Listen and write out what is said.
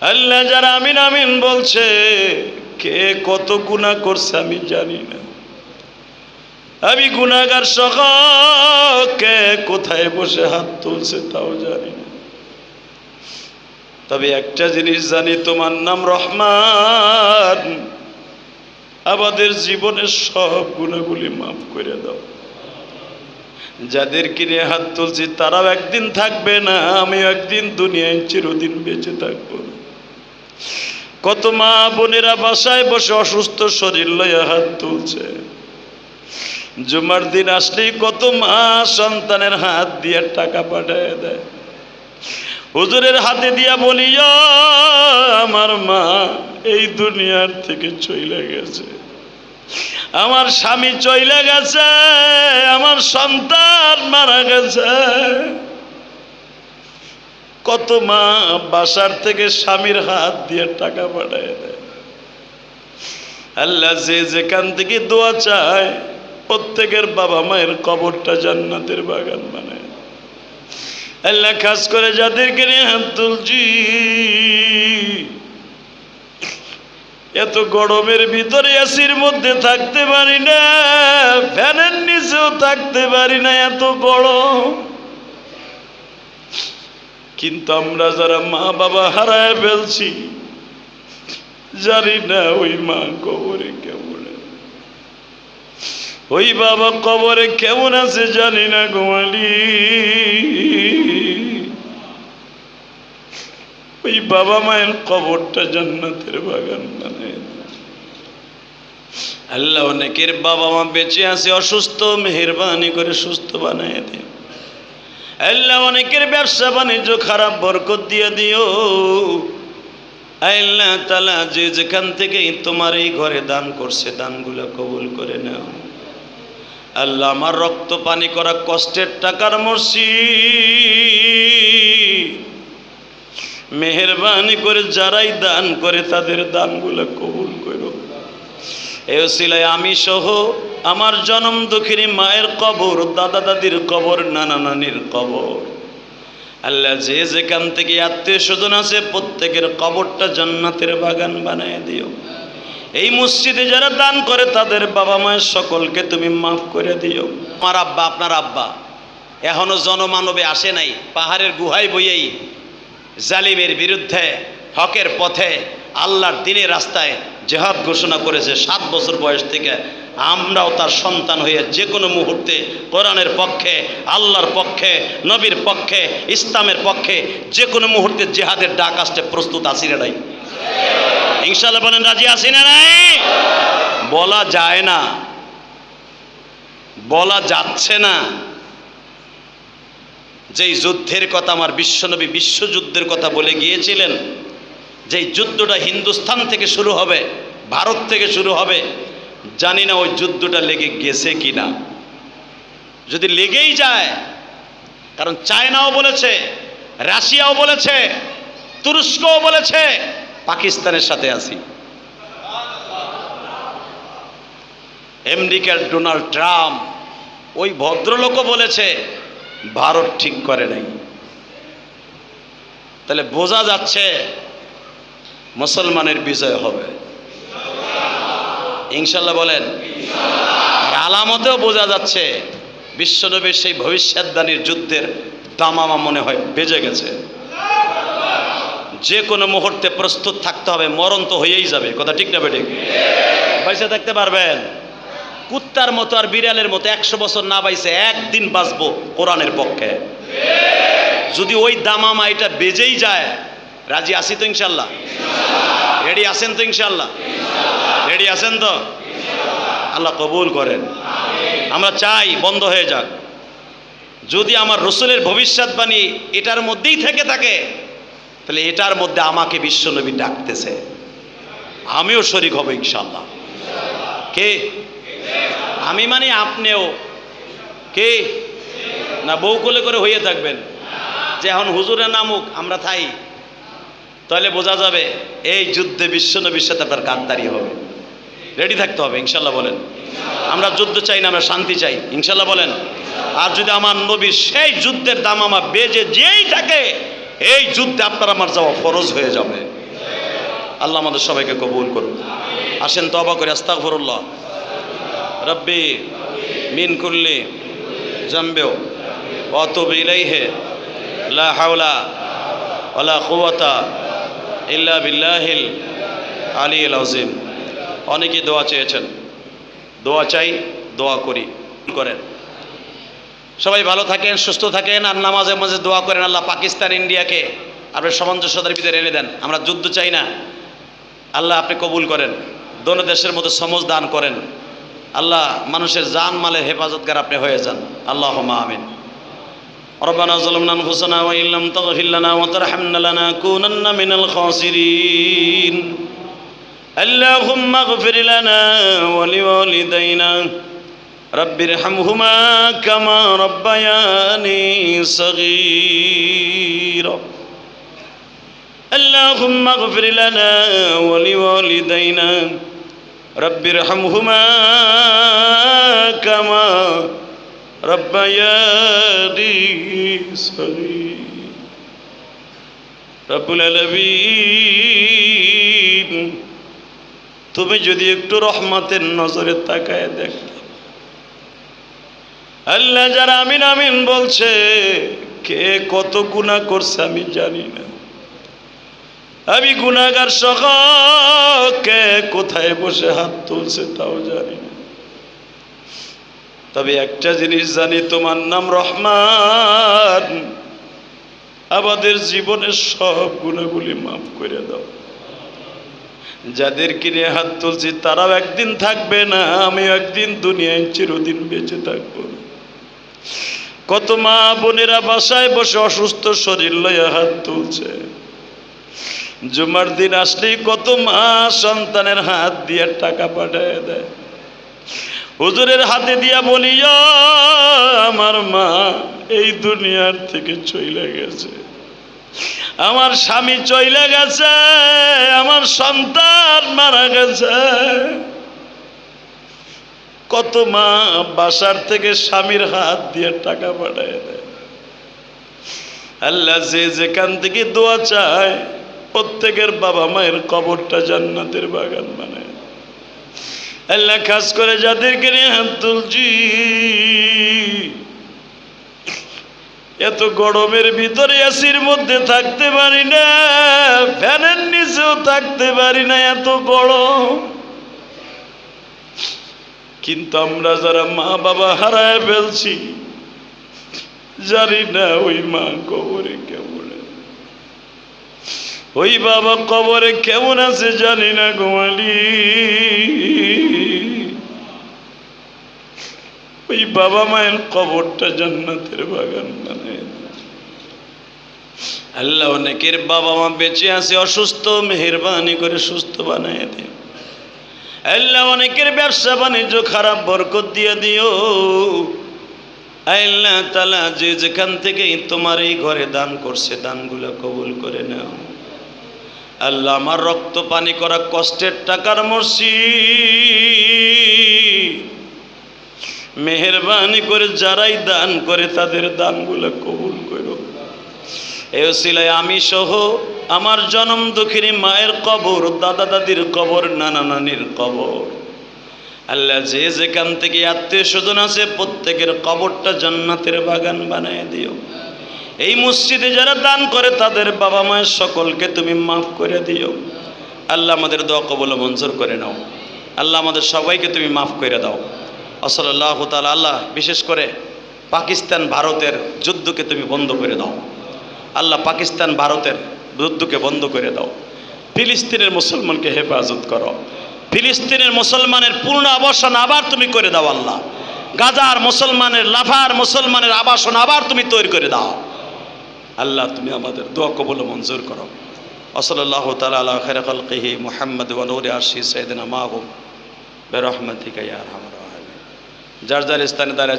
আল্লাহ যারা আমিন আমিন বলছে, কে কত গুণা করছে আমি জানি না। আমি গুণাগার সহ কে কোথায় বসে হাত তুলছে তাও জানি না। তবে একটা জিনিস জানি, তোমার নাম রহমান। আমাদের জীবনের সব গুণাগুলি মাফ করে দাও। যাদের কিনে হাত তুলছি, তারাও একদিন থাকবে না, আমিও একদিন দুনিয়ায় চিরদিন বেঁচে থাকব না। কত মা বোনেরা বাসায় বসে অসুস্থ শরীর লইয়া হাত তুলছে। জুমার দিন আসলেই কত মা সন্তানের হাত দিয়ে টাকা পাঠায় দেয়। হুজুরের হাতে দিয়া বলি "ইয়া, আমার মা এই দুনিয়ার থেকে চলে গেছে। আমার স্বামী চলে গেছে আমার সন্তান মারা গেছে। কত মা বাসার থেকে স্বামীর হাত দিয়ে টাকা পাঠায় দেয়। আল্লাহ যে যেখান থেকে দোয়া চায়, প্রত্যেকের বাবা মায়ের কবরটা জান্নাতের বাগান বানায় আল্লাহ খাস করে যাদেরকে তুলছি। এত গরমের ভিতরে এসির মধ্যে থাকতে পারি না, ফ্যানের নিচেও থাকতে পারি না, এত গরম। কিন্তু আমরা যারা মা বাবা হারায় ফেলছি, জানি না ওই মা কবরে কেমন ওই বাবা কবরে কেমন আছে জানি না গোয়ালি ওই বাবা মায়ের কবরটা জান্নাতের বাগান বানায়। আল্লাহ অনেকের বাবা মা বেঁচে আছে, অসুস্থ, মেহরবানি করে সুস্থ বানায় দে আল্লাহ অনেকের ব্যবসা বাণিজ্য খারাপ বরকত দিয়ে দিও। আল্লাহ তালা যে যেখান থেকে তোমার এই ঘরে দান করছে, দানগুলো কবুল করে নাও। আল্লাহ আমার রক্ত পানি করা কষ্টের টাকার মসজিদ। মেহরবানি করে যারাই দান করে, তাদের দানগুলো কবুল করো। এ ওসিলায় আমি সহ আমার জনম দুঃখিনী মায়ের কবর, দাদা দাদির কবর, নানা নানির কবর। আল্লাহ যে যেখান থেকে আত্মীয় স্বজন আছে, প্রত্যেকের কবরটা জান্নাতের বাগান বানায় দিও। এই মসজিদে যারা দান করে, তাদের বাবা মায়ের সকলকে তুমি মাফ করে দিও। আমার আব্বা, আপনার আব্বা, এখনও জনমানবে আসে নাই, পাহাড়ের গুহায় বইয়েই, জালিমের বিরুদ্ধে, হকের পথে আল্লাহর দিনের রাস্তায় জেহাদ ঘোষণা করেছে, সাত বছর বয়স থেকে আমরাও তার সন্তান হয়ে যে কোনো মুহূর্তে কোরআনের পক্ষে, আল্লাহর পক্ষে, নবীর পক্ষে, ইসলামের পক্ষে যে কোনো মুহূর্তে জেহাদের ডাক আসতে প্রস্তুত আছি না নাই। ইনশাল্লাহ বলেন, রাজি আছি না নাই? বলা যায় না। বলা যাচ্ছে না। যেই যুদ্ধের কথা আমার বিশ্বনবী বিশ্বযুদ্ধের কথা বলে গিয়েছিলেন যেই যুদ্ধটা হিন্দুস্তান থেকে শুরু হবে, ভারত থেকে শুরু হবে, জানি না ওই যুদ্ধটা লেগে গেছে কি না যদি লেগেই যায়, কারণ চায়নাও বলেছে, রাশিয়াও বলেছে, তুরস্কও বলেছে, পাকিস্তানের সাথে আছি। আমেরিকার ডোনাল্ড ট্রাম্প, ওই ভদ্রলোকও বলেছে, ভারত ঠিক করে নাই। তাহলে বোঝা যাচ্ছে মুসলমানের বিজয় হবে। ইনশাল্লাহ বলেন আর আলামতেও বোঝা যাচ্ছে বিশ্বনবীর সেই ভবিষ্যৎদানির যুদ্ধের দামামা মনে হয় বেজে গেছে। যে কোনো মুহূর্তে প্রস্তুত থাকতে হবে, মরণ তো হয়েই যাবে, কথা ঠিক না বেঠিক বাইসে থাকতে পারবেন? কুত্তার মতো আর বিড়ালের মতো একশো বছর না বাইসে একদিন বাঁচবো কোরআনের পক্ষে। যদি ওই দামামা এটা বেজেই যায় রাজি আসি তো ইনশাল্লাহ? রেডি আছেন তো ইনশাল্লাহ? রেডি আছেন তো? আল্লাহ কবুল করেন। আমরা চাই বন্ধ হয়ে যাক। যদি আমার রসুলের ভবিষ্যৎবাণী এটার মধ্যেই থেকে থাকে, তাহলে এটার মধ্যে আমাকে বিশ্বনবী ডাকতেছে। আমিও শরিক হব ইনশাল্লাহ। কে? আমি মানে আপনিও। কে? না বউ কোলে করে হইয়ে থাকবেন। যে এখন হুজুরের নামুক, আমরা থাই। তাহলে বোঝা যাবে এই যুদ্ধে বিশ্বনবীর সাথে আপনার গাদ্দারি হবে। রেডি থাকতে হবে ইনশাল্লাহ বলেন। আমরা যুদ্ধ চাই না, আমরা শান্তি চাই। ইনশাল্লাহ বলেন। আর যদি আমার নবীর সেই যুদ্ধের দাম আমার বেজে যেই থাকে, এই যুদ্ধে আপনার আমার যাওয়া ফরজ হয়ে যাবে। আল্লাহ আমাদের সবাইকে কবুল করুন আসেন তবা করে, আস্তাগফিরুল্লাহ। রব্বি মিন কুল্লি জামবেও অতুব ইলাইহে, লা হাওলা ওয়ালা কুওয়াতা ইল্লা বিল্লাহিল আলিয়্যিল আযীম। অনেকেই দোয়া চেয়েছেন। দোয়া চাই, দোয়া করি, করেন। সবাই ভালো থাকেন, সুস্থ থাকেন, আর নামাজে মাঝে দোয়া করেন আল্লাহ পাকিস্তান, ইন্ডিয়াকে আপনি সামঞ্জস্যতার ভিতরে এনে দেন। আমরা যুদ্ধ চাই না। আল্লাহ আপনি কবুল করেন। দোনো দেশের মধ্যে সমজ দান করেন। আল্লাহ মানুষের জান মালের হেফাজতকার আপনি হয়ে যান। আল্লাহ আমিন। ربنا ظلمنا انفسنا وان لم تغفر لنا وترحمنا لنكونن من الخاسرين اللهم اغفر لنا ولوالدينا رب ارحمهما كما ربياني صغيرا اللهم اغفر لنا ولوالدينا رب ارحمهما كما ربياني صغيرا رب العالمين তুমি যদি একটু রহমতের নজরে তাকায় দেখতে আল্লাহ যারা আমিন আমিন বলছে কে কত গুণা করছে আমি জানি না আমি গুণাগার সহ কে কোথায় বসে হাত তুলছে তাও জানি না তবে একটা জিনিস জানি, তোমার নাম রহমান। আমাদের জীবনের সব গুণাগুলি মাফ করে দাও। যাদের কিনে হাত তুলছি, তারাও একদিন থাকবে না আমি একদিন দুনিয়ায় চিরদিন বেঁচে থাকব কত মা বোনেরা বাসায় বসে অসুস্থ শরীর লইয়া হাত তুলছে। জুমার দিন আসলেই কত মা সন্তানের হাত দিয়ে টাকা পাঠায় দেয়। হুজুরের হাতে দিয়া বলিয়া, আমার মা এই দুনিয়ার থেকে চলে গেছে। আমার স্বামী চলে গেছে, আমার সন্তান মারা গেছে। কত মা বাসার থেকে স্বামীর হাত দিয়ে টাকা পাঠায় দেয়। আল্লাহ যে যেখান থেকে দোয়া চায়, প্রত্যেকের বাবা মায়ের কবরটা জান্নাতের বাগান বানায়। আল্লাহ খাস করে যাদেরকে তুলছি এত গরমের ভিতরে এসির মধ্যে থাকতে পারি না, ফ্যানের নিচেও থাকতে পারি না এত গরম কিন্তু আমরা যারা মা বাবা হারায় ফেলছি, জানি না ওই মা কবরে কেমন। ওই বাবা কবরে কেমন আছে জানি না গোয়ালি ওই বাবা মায়ের কবরটা জান্নাতের বাগান দাও। আল্লাহ অনেকের বাবা মা বেঁচে আছে, অসুস্থ, মেহরবানি করে সুস্থ বানায় দিও আল্লাহ অনেকের ব্যবসা বাণিজ্য খারাপ বরকত দিয়ে দিও। আল্লাহ তালা যে যেখান থেকে তোমার এই ঘরে দান করছে, দানগুলো কবুল করে নাও। আল্লাহ, আমার রক্ত পানি করা কষ্টের টাকার মসজিদ। মেহরবানি করে যারাই দান করে, তাদের দানগুলো কবুল করো। এ আমি সহ আমার জনম দুঃখিনী মায়ের কবর, দাদা দাদির কবর, নানা নানির কবর। আল্লাহ যে যেখান থেকে আত্মীয় স্বজন আছে, প্রত্যেকের কবরটা জান্নাতের বাগান বানায় দিও। এই মসজিদে যারা দান করে, তাদের বাবা মায়ের সকলকে তুমি মাফ করে দিও। আল্লাহ আমাদের দোয়া কবল মঞ্জুর করে নাও। আল্লাহ আমাদের সবাইকে তুমি মাফ করে দাও। আসল্লাহ তালা আল্লাহ বিশেষ করে পাকিস্তান ভারতের যুদ্ধকে তুমি বন্ধ করে দাও। আল্লাহ পাকিস্তান ভারতের যুদ্ধকে বন্ধ করে দাও। ফিলিস্তিনের মুসলমানকে হেফাজত করো। ফিলিস্তিনের মুসলমানের পূর্ণ আবাসন আবার তুমি করে দাও আল্লাহ। গাজার মুসলমানের, লাফার মুসলমানের আবাসন আবার তুমি তৈরি করে দাও। আল্লাহ, তুমি আমাদের দোয়া কবল মঞ্জুর করো অসল্লাহ তালা আল্লাহ খের খলকিহি মোহাম্মদ ওয়ানুর আশি সৈদিন মাহুম বেরহমদিকা ইয়ার রাহিমিন। যার যার স্থানে দাঁড়িয়ে